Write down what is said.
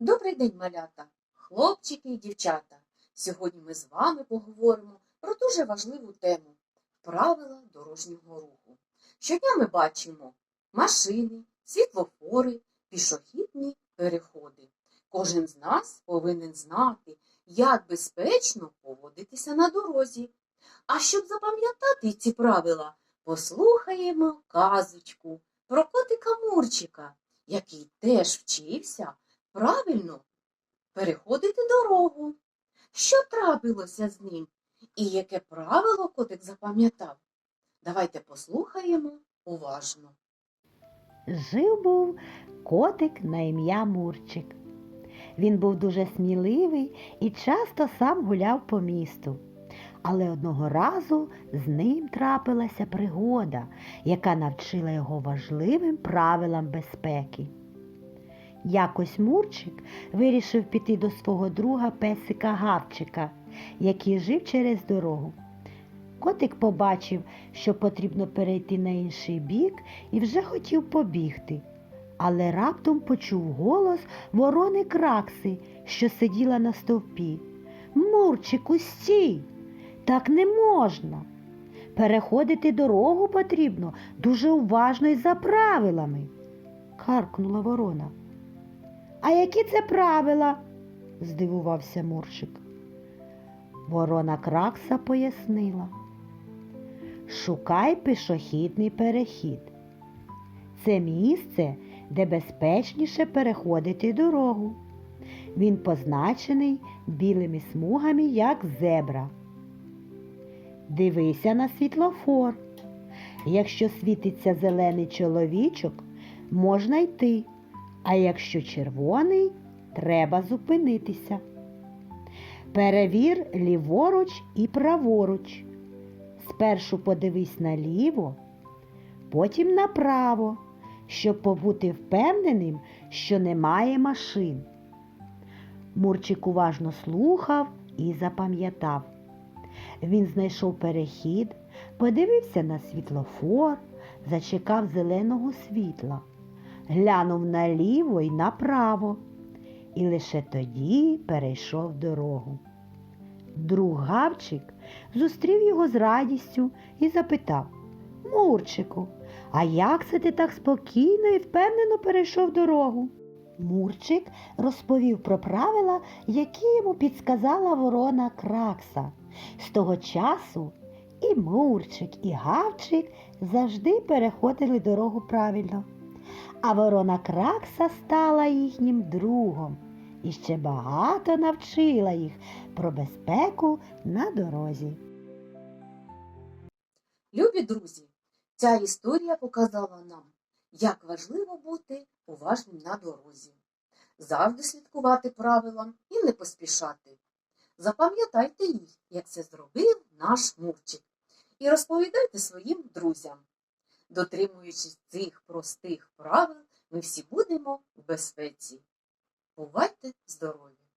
Добрий день, малята, хлопчики і дівчата. Сьогодні ми з вами поговоримо про дуже важливу тему правила дорожнього руху. Щодня ми бачимо машини, світлофори, пішохідні переходи. Кожен з нас повинен знати, як безпечно поводитися на дорозі. А щоб запам'ятати ці правила, послухаємо казочку про котика Мурчика, який теж вчився правильно переходити дорогу. Що трапилося з ним? І яке правило котик запам'ятав? Давайте послухаємо уважно. Жив був котик на ім'я Мурчик. Він був дуже сміливий і часто сам гуляв по місту. Але одного разу з ним трапилася пригода, яка навчила його важливим правилам безпеки. Якось Мурчик вирішив піти до свого друга песика Гавчика, який жив через дорогу. Котик побачив, що потрібно перейти на інший бік і вже хотів побігти. Але раптом почув голос ворони Кракси, що сиділа на стовпі. Мурчику, стій! Так не можна. Переходити дорогу потрібно дуже уважно і за правилами, каркнула ворона. А які це правила? здивувався Мурчик. Ворона Кракса пояснила. Шукай пішохідний перехід. Це місце, де безпечніше переходити дорогу. Він позначений білими смугами, як зебра. Дивися на світлофор. Якщо світиться зелений чоловічок, можна йти, а якщо червоний, треба зупинитися. Перевір ліворуч і праворуч. Спершу подивись наліво, потім направо, щоб побути впевненим, що немає машин. Мурчик уважно слухав і запам'ятав. Він знайшов перехід, подивився на світлофор, зачекав зеленого світла, глянув наліво і направо, і лише тоді перейшов дорогу. Друг Гавчик зустрів його з радістю і запитав Мурчику, а як це ти так спокійно і впевнено перейшов дорогу? Мурчик розповів про правила, які йому підсказала ворона Кракса. З того часу і Мурчик, і Гавчик завжди переходили дорогу правильно. А ворона Кракса стала їхнім другом і ще багато навчила їх про безпеку на дорозі. Любі друзі, ця історія показала нам, як важливо бути уважним на дорозі, завжди слідкувати правилам і не поспішати. Запам'ятайте їх, як це зробив наш Мурчик, і розповідайте своїм друзям. Дотримуючись цих простих правил, ми всі будемо в безпеці. Бувайте здорові!